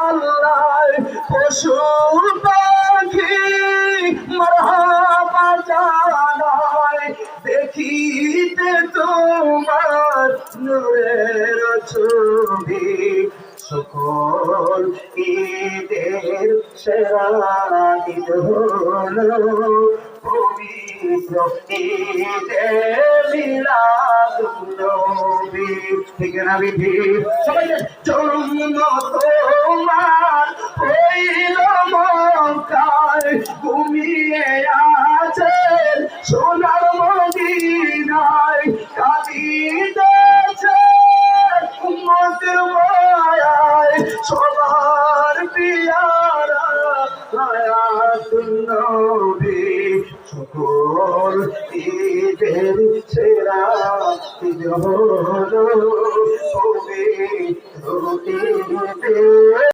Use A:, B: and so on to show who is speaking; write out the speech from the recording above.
A: আল্লাহ পশু পাখি মারহাবা জানায় দেখিতে তোমার নূরের ছবি। সকল ঈদের সেরা ঈদ হলো পবিত্র ঈদে মিলাদুন্নবী ঠিক না, বিধি? সবাই জন্ম তোমার ঘুমিয়ে আছেন, সোনার মদিনায় কাঁদিতেছে। উম্মতের মায়ায় সবার পিয়ারা হায়াতুন নবী সকল ঈদের সেরা ঈদ হলো। পবিত্র ঈদে